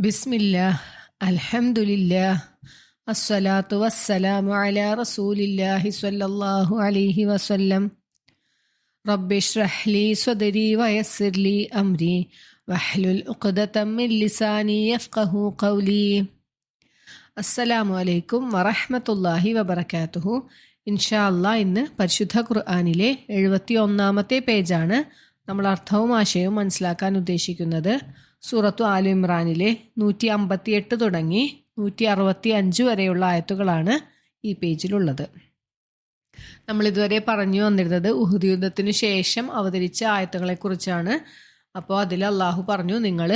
ബിസ്മില്ലാ അൽഹംദുലില്ലാ അസ്സലാത്തു വസ്സലാമു അലാ റസൂലില്ലാഹി സ്വല്ലല്ലാഹു അലൈഹി വസല്ലം. റബ്ബിഷ്റഹ് ലി സ്വദരി വയസ്സിർലി അംരി വഹ്ലുൽ ഉഖ്ദതം മിൻ ലിസാനി യഫ്ഖഹു ഖൗലി. അസ്സലാമു അലൈക്കും വറഹ്മത്തുള്ളാഹി വബറകാതുഹു. ഇൻഷാ അല്ലാ ഇന്ന് പരിശുദ്ധ ഖുർആനിലെ എഴുപത്തി ഒന്നാമത്തെ പേജാണ് നമ്മൾ അർത്ഥവും ആശയവും മനസ്സിലാക്കാൻ ഉദ്ദേശിക്കുന്നത്. സൂറത്തു ആലു ഇമ്രാനിലെ നൂറ്റി അമ്പത്തിയെട്ട് തുടങ്ങി നൂറ്റി അറുപത്തി അഞ്ച് വരെയുള്ള ആയത്തുകളാണ് ഈ പേജിലുള്ളത്. നമ്മൾ ഇതുവരെ പറഞ്ഞു വന്നിരുന്നത് ഉഹുദ് യുദ്ധത്തിനു ശേഷം അവതരിച്ച ആയത്തുകളെക്കുറിച്ചാണ് അപ്പോൾ അതിൽ അള്ളാഹു പറഞ്ഞു നിങ്ങൾ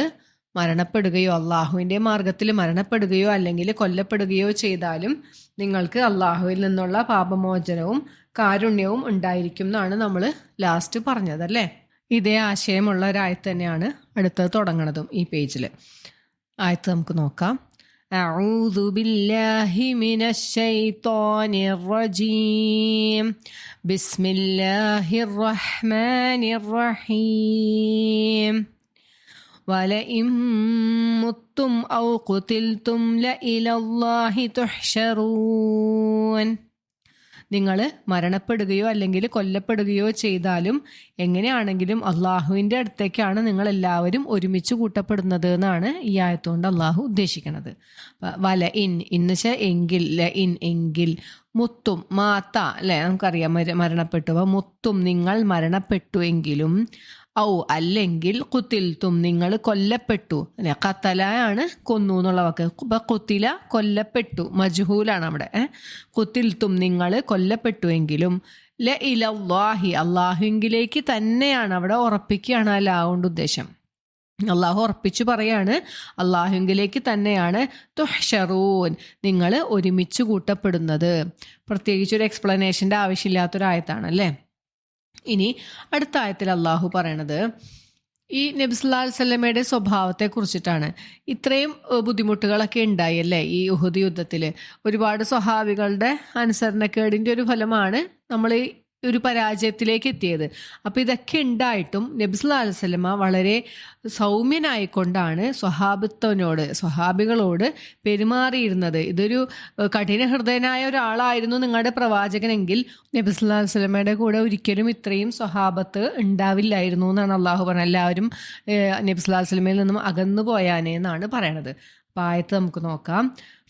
മരണപ്പെടുകയോ അള്ളാഹുവിന്റെ മാർഗത്തിൽ മരണപ്പെടുകയോ അല്ലെങ്കിൽ കൊല്ലപ്പെടുകയോ ചെയ്താലും നിങ്ങൾക്ക് അള്ളാഹുവിൽ നിന്നുള്ള പാപമോചനവും കാരുണ്യവും ഉണ്ടായിരിക്കും എന്നാണ് നമ്മൾ ലാസ്റ്റ് പറഞ്ഞതല്ലേ ഇതേ ആശയമുള്ള ഒരായത്ത് തന്നെയാണ് അടുത്തത് തുടങ്ങണതും ഈ പേജിൽ ആയത്ത് നമുക്ക് നോക്കാം أعوذ بالله من الشيطان الرجيم بسم الله الرحمن الرحيم ولئن متم أو قتلتم لإلى الله تحشرون നിങ്ങൾ മരണപ്പെടുകയോ അല്ലെങ്കിൽ കൊല്ലപ്പെടുകയോ ചെയ്താലും എങ്ങനെയാണെങ്കിലും അള്ളാഹുവിന്റെ അടുത്തേക്കാണ് നിങ്ങൾ എല്ലാവരും ഒരുമിച്ച് കൂട്ടപ്പെടുന്നത് എന്നാണ് ഈ ആയത്തുകൊണ്ട് അള്ളാഹു ഉദ്ദേശിക്കുന്നത്. വല ഇൻ ഇന്ന് വെച്ചാൽ എങ്കിൽ ല ഇൻ എങ്കിൽ മുത്തും മാത്ത അല്ലെ? നമുക്കറിയാം മരണപ്പെട്ടു മുത്തും നിങ്ങൾ മരണപ്പെട്ടു എങ്കിലും ഔ അല്ലെങ്കിൽ കുത്തിൽത്തും നിങ്ങൾ കൊല്ലപ്പെട്ടു. അല്ലെ? കത്തലയാണ് കൊന്നു എന്നുള്ള വാക്ക്. ഇപ്പൊ കുത്തില കൊല്ലപ്പെട്ടു. മജ്ഹൂലാണ് അവിടെ. കുത്തിൽത്തും നിങ്ങൾ കൊല്ലപ്പെട്ടുവെങ്കിലും ല ഇലല്ലാഹി അള്ളാഹുങ്കിലേക്ക് തന്നെയാണ് അവിടെ ഉറപ്പിക്കുകയാണ്. ആ ലാ കൊണ്ട് ഉദ്ദേശം. അള്ളാഹു ഉറപ്പിച്ചു പറയാണ് അള്ളാഹുങ്കിലേക്ക് തന്നെയാണ് തുഹ്ഷറൂൻ നിങ്ങൾ ഒരുമിച്ച് കൂട്ടപ്പെടുന്നത്. പ്രത്യേകിച്ച് ഒരു എക്സ്പ്ലനേഷന്റെ ആവശ്യമില്ലാത്തൊരായത്താണ് അല്ലേ? ഇനി അടുത്ത ആയത്തിൽ അള്ളാഹു പറയണത് ഈ നബിസ്ലാൽ സ്വല്ലമയുടെ സ്വഭാവത്തെ കുറിച്ചിട്ടാണ്. ഇത്രയും ബുദ്ധിമുട്ടുകളൊക്കെ ഉണ്ടായി അല്ലേ ഈ ഉഹുദ് യുദ്ധത്തിൽ ഒരുപാട് സ്വഹാബികളുടെ അനുസരണക്കേടിന്റെ ഒരു ഫലമാണ് നമ്മൾ ഒരു പരാജയത്തിലേക്ക് എത്തിയത്. അപ്പോൾ ഇതൊക്കെ ഉണ്ടായിട്ടും നബ്സുല്ലാ അലുസലമ വളരെ സൗമ്യനായിക്കൊണ്ടാണ് സ്വഹാബിത്വനോട് സ്വഹാബികളോട് പെരുമാറിയിരുന്നത്. ഇതൊരു കഠിന ഹൃദയനായ ഒരാളായിരുന്നു നിങ്ങളുടെ പ്രവാചകനെങ്കിൽ നബ്സുല്ലാ അലുസലമയുടെ കൂടെ ഒരിക്കലും ഇത്രയും സ്വഹാബത്ത് ഉണ്ടാവില്ലായിരുന്നു എന്നാണ് അള്ളാഹു പറഞ്ഞത്. എല്ലാവരും നബ്സുല്ലാ അലുസലമയിൽ നിന്നും അകന്നു പോയാനേ എന്നാണ് പറയണത്. അപ്പം ആയത്ത് നമുക്ക് നോക്കാം.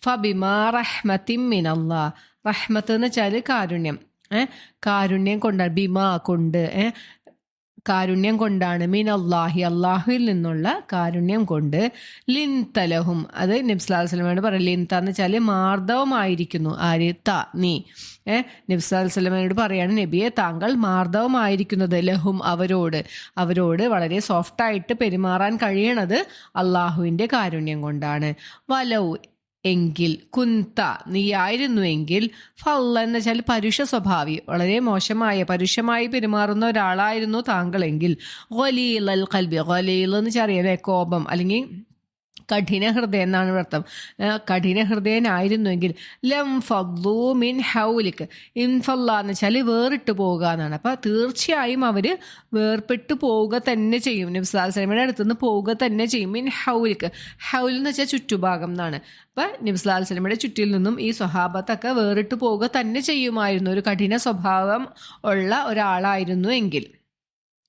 ഫബിമ റഹ്മത്തിൻ മിനല്ലാ റഹ്മത്ത് എന്ന് വെച്ചാൽ കാരുണ്യം. കാരുണ്യം കൊണ്ടാണ് ബിമ കൊണ്ട് കാരുണ്യം കൊണ്ടാണ് മീൻ അള്ളാഹി അള്ളാഹുവിൽ നിന്നുള്ള കാരുണ്യം കൊണ്ട് ലിൻതലഹും. അത് നബ്സ്ലാസ്ലമയോട് പറയാം ലിൻത എന്ന് വെച്ചാൽ മാർദ്ദവമായിരിക്കുന്നു ആര്? ത നീ. ഏഹ് നബ്സ്ലാസ്ലമയോട് പറയാണ് നബിയെ താങ്കൾ മാർദ്ദവമായിരിക്കുന്നത് ലഹും അവരോട്. അവരോട് വളരെ സോഫ്റ്റായിട്ട് പെരുമാറാൻ കഴിയണത് അള്ളാഹുവിന്റെ കാരുണ്യം കൊണ്ടാണ്. വലൗ എങ്കിൽ കുന്ത നീയായിരുന്നുവെങ്കിൽ ഫല്ല എന്ന് വെച്ചാൽ പരുഷ സ്വഭാവി. വളരെ മോശമായ പരുഷമായി പെരുമാറുന്ന ഒരാളായിരുന്നു താങ്കളെങ്കിൽ ഗൊലീൽ അൽ കൽബി ഗൊലീൽ എന്ന് വെച്ചാൽ അറിയാം കോപം. അല്ലെങ്കിൽ കഠിന ഹൃദയം എന്നാണ് അർത്ഥം. കഠിന ഹൃദയനായിരുന്നുവെങ്കിൽ ലം ഫദ്ലു മിൻ ഹൗലിക്ക് ഇൻഫല്ല എന്ന് വെച്ചാൽ വേറിട്ട് പോവുക എന്നാണ്. അപ്പം തീർച്ചയായും അവർ വേർപെട്ട് പോവുക തന്നെ ചെയ്യും. നബ്സ്ലാസ്ലമയുടെ അടുത്തുനിന്ന് പോവുക തന്നെ ചെയ്യും. മിൻ ഹൗലിക്ക് ഹൗൽ എന്ന് വെച്ചാൽ ചുറ്റുഭാഗം എന്നാണ്. അപ്പം നബ്സ്ലാസ്ലമയുടെ ചുറ്റിൽ നിന്നും ഈ സ്വഭാവത്തൊക്കെ വേറിട്ട് പോവുക തന്നെ ചെയ്യുമായിരുന്നു. ഒരു കഠിന സ്വഭാവം ഉള്ള ഒരാളായിരുന്നു എങ്കിൽ.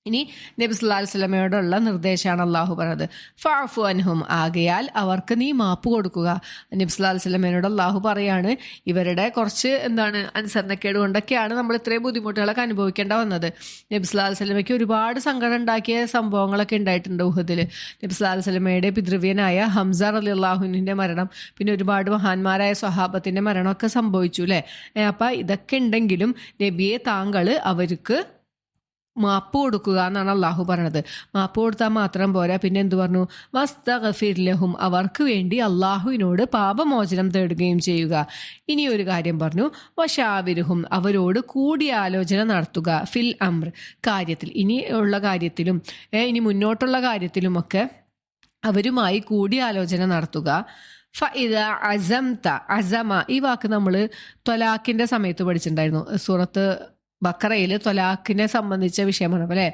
ഇനി നബി സുല്ലാ സ്വലമയോടുള്ള നിർദ്ദേശമാണ് അള്ളാഹു പറഞ്ഞത്. ഫാഫു അൻഹും ആകയാൽ അവർക്ക് നീ മാപ്പ് കൊടുക്കുക. നബി സുല്ലാ സ്വലമയോട് അള്ളാഹു പറയാണ് ഇവരുടെ കുറച്ച് എന്താണ് അനുസരണക്കേട് കൊണ്ടൊക്കെയാണ് നമ്മൾ ഇത്രയും ബുദ്ധിമുട്ടുകളൊക്കെ അനുഭവിക്കേണ്ട വന്നത്. നബി സുല്ലാ സ്വലമയ്ക്ക് ഒരുപാട് സങ്കടം ഉണ്ടാക്കിയ സംഭവങ്ങളൊക്കെ ഉണ്ടായിട്ടുണ്ട് ഊഹത്തിൽ നബി സുല്ലാ സ്വലമയുടെ പിതൃവ്യനായ ഹംസർ അലി അള്ളാഹുവിന്റെ മരണം പിന്നെ ഒരുപാട് മഹാന്മാരായ സ്വഹാബത്തിന്റെ മരണമൊക്കെ സംഭവിച്ചു അല്ലേ അപ്പം ഇതൊക്കെ ഉണ്ടെങ്കിലും നബിയെ താങ്കൾ അവർക്ക് മാപ്പ് കൊടുക്കുക എന്നാണ് അള്ളാഹു പറഞ്ഞത്. മാപ്പ് കൊടുത്താൽ മാത്രം പോരാ. പിന്നെ എന്തു പറഞ്ഞു? വസ്തഗഫിർലഹും അവർക്ക് വേണ്ടി അള്ളാഹുവിനോട് പാപമോചനം തേടുകയും ചെയ്യുക. ഇനി ഒരു കാര്യം പറഞ്ഞു. വശാവിരുഹും. അവരോട് കൂടിയാലോചന നടത്തുക. ഫിൽ അമ്ര കാര്യത്തിൽ. ഇനി ഉള്ള കാര്യത്തിലും ഇനി മുന്നോട്ടുള്ള കാര്യത്തിലുമൊക്കെ അവരുമായി കൂടിയാലോചന നടത്തുക. ഫഇദ അസംത. അസമ. ഈ വാക്ക് നമ്മൾ ത്വലാഖിന്റെ സമയത്ത് പഠിച്ചിട്ടുണ്ടായിരുന്നു. സൂറത്ത് ബക്കറയിൽ തൊലാഖിനെ സംബന്ധിച്ച വിഷയമാണ്. അല്ലേ?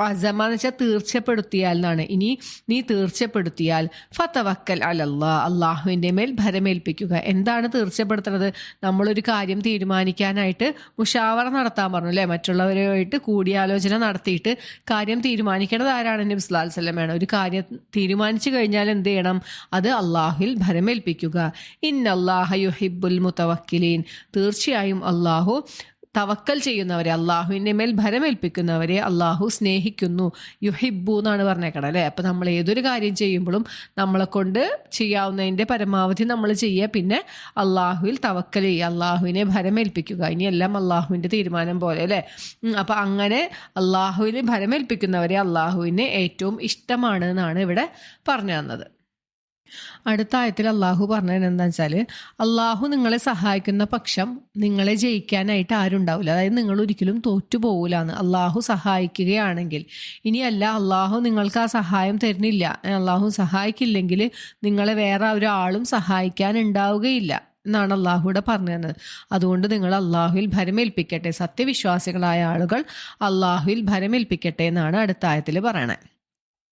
അസമ എന്ന് വെച്ചാൽ തീർച്ചപ്പെടുത്തിയാൽ എന്നാണ്. ഇനി നീ തീർച്ചപ്പെടുത്തിയാൽ ഫത്തവക്കൽ അലല്ലാ അള്ളാഹുവിന്റെ മേൽ ഭരമേൽപ്പിക്കുക. എന്താണ് തീർച്ചപ്പെടുത്തുന്നത് നമ്മളൊരു കാര്യം തീരുമാനിക്കാനായിട്ട് മുഷാവറ നടത്താൻ പറഞ്ഞു അല്ലേ? മറ്റുള്ളവരുമായിട്ട് കൂടിയാലോചന നടത്തിയിട്ട് കാര്യം തീരുമാനിക്കേണ്ടത് ആരാണ്? നബി സ്വലാൽ സ്വലമാണ് ഒരു കാര്യം തീരുമാനിച്ചു കഴിഞ്ഞാൽ എന്ത് ചെയ്യണം? അത് അള്ളാഹുവിൽ ഭരമേൽപ്പിക്കുക. ഇന്നല്ലാഹ യുഹിബുൽ മുത്തവക്കിലീൻ തീർച്ചയായും അള്ളാഹു തവക്കൽ ചെയ്യുന്നവരെ അള്ളാഹുവിന്റെ മേൽ ഭരമേൽപ്പിക്കുന്നവരെ അള്ളാഹു സ്നേഹിക്കുന്നു. യുഹിബു എന്നാണ് പറഞ്ഞേക്കണം അല്ലേ? അപ്പം നമ്മൾ ഏതൊരു കാര്യം ചെയ്യുമ്പോഴും നമ്മളെ കൊണ്ട് ചെയ്യാവുന്നതിന്റെ പരമാവധി നമ്മൾ ചെയ്യുക. പിന്നെ അള്ളാഹുവിൽ തവക്കൽ ചെയ്യുക അള്ളാഹുവിനെ ഭരമേൽപ്പിക്കുക. ഇനിയെല്ലാം അള്ളാഹുവിന്റെ തീരുമാനം പോലെ അല്ലേ? അപ്പം അങ്ങനെ അള്ളാഹുവിനെ ഭരമേൽപ്പിക്കുന്നവരെ അള്ളാഹുവിനെ ഏറ്റവും ഇഷ്ടമാണ് എന്നാണ് ഇവിടെ പറഞ്ഞു തന്നത്. അടുത്ത ആയത്തിൽ അള്ളാഹു പറഞ്ഞത് എന്താ വെച്ചാൽ അള്ളാഹു നിങ്ങളെ സഹായിക്കുന്ന പക്ഷം നിങ്ങളെ ജയിക്കാനായിട്ട് ആരുണ്ടാവില്ല അതായത് നിങ്ങൾ ഒരിക്കലും തോറ്റു പോകില്ലാന്ന് അള്ളാഹു സഹായിക്കുകയാണെങ്കിൽ ഇനിയല്ല അള്ളാഹു നിങ്ങൾക്ക് ആ സഹായം തരുന്നില്ല. അള്ളാഹു സഹായിക്കില്ലെങ്കിൽ നിങ്ങളെ വേറെ ഒരാളും സഹായിക്കാൻ ഉണ്ടാവുകയില്ല എന്നാണ് അള്ളാഹുവിടെ പറഞ്ഞു തന്നത് അതുകൊണ്ട് നിങ്ങൾ അള്ളാഹുവിൽ ഭരമേൽപ്പിക്കട്ടെ. സത്യവിശ്വാസികളായ ആളുകൾ അള്ളാഹുവിൽ ഭരമേൽപ്പിക്കട്ടെ എന്നാണ് അടുത്ത ആയത്തിൽ പറയണത്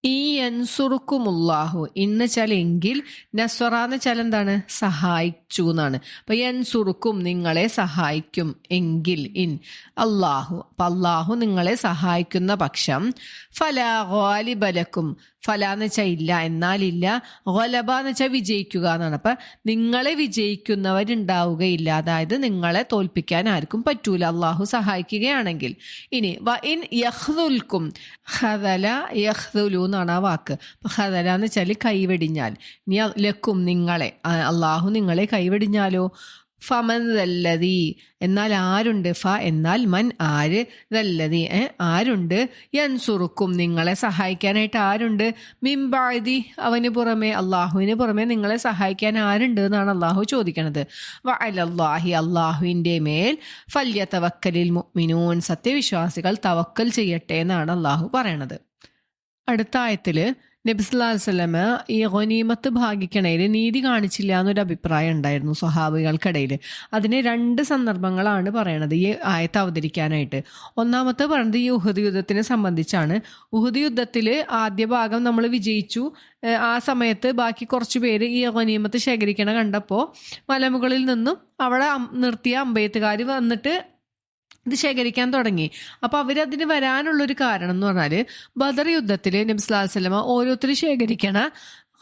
ഈ യൻസുറുക്കുമുല്ലാഹു ഇന്ന് വെച്ചാൽ എങ്കിൽ നസ്വറ എന്ന് എന്താണ്? സഹായിച്ചു എന്നാണ്. അപ്പൊ യൻസുറുക്കും നിങ്ങളെ സഹായിക്കും എങ്കിൽ ഇൻ അള്ളാഹു അപ്പൊ അള്ളാഹു നിങ്ങളെ സഹായിക്കുന്ന പക്ഷം ഫലാലിബലക്കും ഫല എന്ന് വെച്ചാൽ ഇല്ല എന്നാലില്ല. ഗൊലബ എന്ന് വെച്ചാൽ വിജയിക്കുക എന്നാണ്. അപ്പൊ നിങ്ങളെ വിജയിക്കുന്നവരുണ്ടാവുകയില്ല. അതായത് നിങ്ങളെ തോൽപ്പിക്കാൻ ആർക്കും പറ്റൂല. അള്ളാഹു സഹായിക്കുകയാണെങ്കിൽ. ഇനി വ ഇൻ യഹ്ദുൽക്കും ഹദല യഹ്ദുലു എന്നാണ് ആ വാക്ക്. ഹദല എന്ന് വെച്ചാൽ കൈവെടിഞ്ഞാൽ. ഇനി ലക്കും നിങ്ങളെ അള്ളാഹു നിങ്ങളെ കൈവെടിഞ്ഞാലോ? ഫമൻ ദല്ലതി എന്നാൽ ആരുണ്ട്? ഫ എന്നാൽ മൻ ആര് ദല്ലതി. ആരുണ്ട്? യൻസുറുക്കും. നിങ്ങളെ സഹായിക്കാനായിട്ട് ആരുണ്ട്? മിംബാഴ്തി അവന് പുറമെ അള്ളാഹുവിന് പുറമെ നിങ്ങളെ സഹായിക്കാൻ ആരുണ്ട് എന്നാണ് അള്ളാഹു ചോദിക്കണത്. വ അലല്ലാഹി അള്ളാഹുവിന്റെ മേൽ ഫല്യ തവക്കലിൽ മുഅ്മിനൂൻ. സത്യവിശ്വാസികൾ തവക്കൽ ചെയ്യട്ടെ എന്നാണ് അള്ളാഹു പറയണത്. അടുത്ത ആയത്തിൽ നബിസ്ലാസ്ലമ ഈ ഗൊനീമത്ത് ഭാഗിക്കണയിൽ നീതി കാണിച്ചില്ല എന്നൊരു അഭിപ്രായം ഉണ്ടായിരുന്നു സ്വഹാബികൾക്കിടയിൽ അതിന് രണ്ട് സന്ദർഭങ്ങളാണ് പറയണത് ഈ ആയത്ത് അവതരിക്കാനായിട്ട്. ഒന്നാമത്തെ പറയുന്നത് ഈ ഉഹദ് യുദ്ധത്തിനെ സംബന്ധിച്ചാണ്. ഉഹദ് യുദ്ധത്തിൽ ആദ്യ ഭാഗം നമ്മൾ വിജയിച്ചു. ആ സമയത്ത് ബാക്കി കുറച്ച് പേര് ഈ ഗനീമത്ത് ശേഖരിക്കണ കണ്ടപ്പോൾ മലമുകളിൽ നിന്നും അവിടെ നിർത്തിയ അമ്പയത്തുകാർ വന്നിട്ട് ഇത് ശേഖരിക്കാൻ തുടങ്ങി. അപ്പൊ അവരതിന് വരാനുള്ളൊരു കാരണം എന്ന് പറഞ്ഞാൽ ബദർ യുദ്ധത്തിൽ നബ്സ്ലാസ്ലമ ഓരോരുത്തരും ശേഖരിക്കണ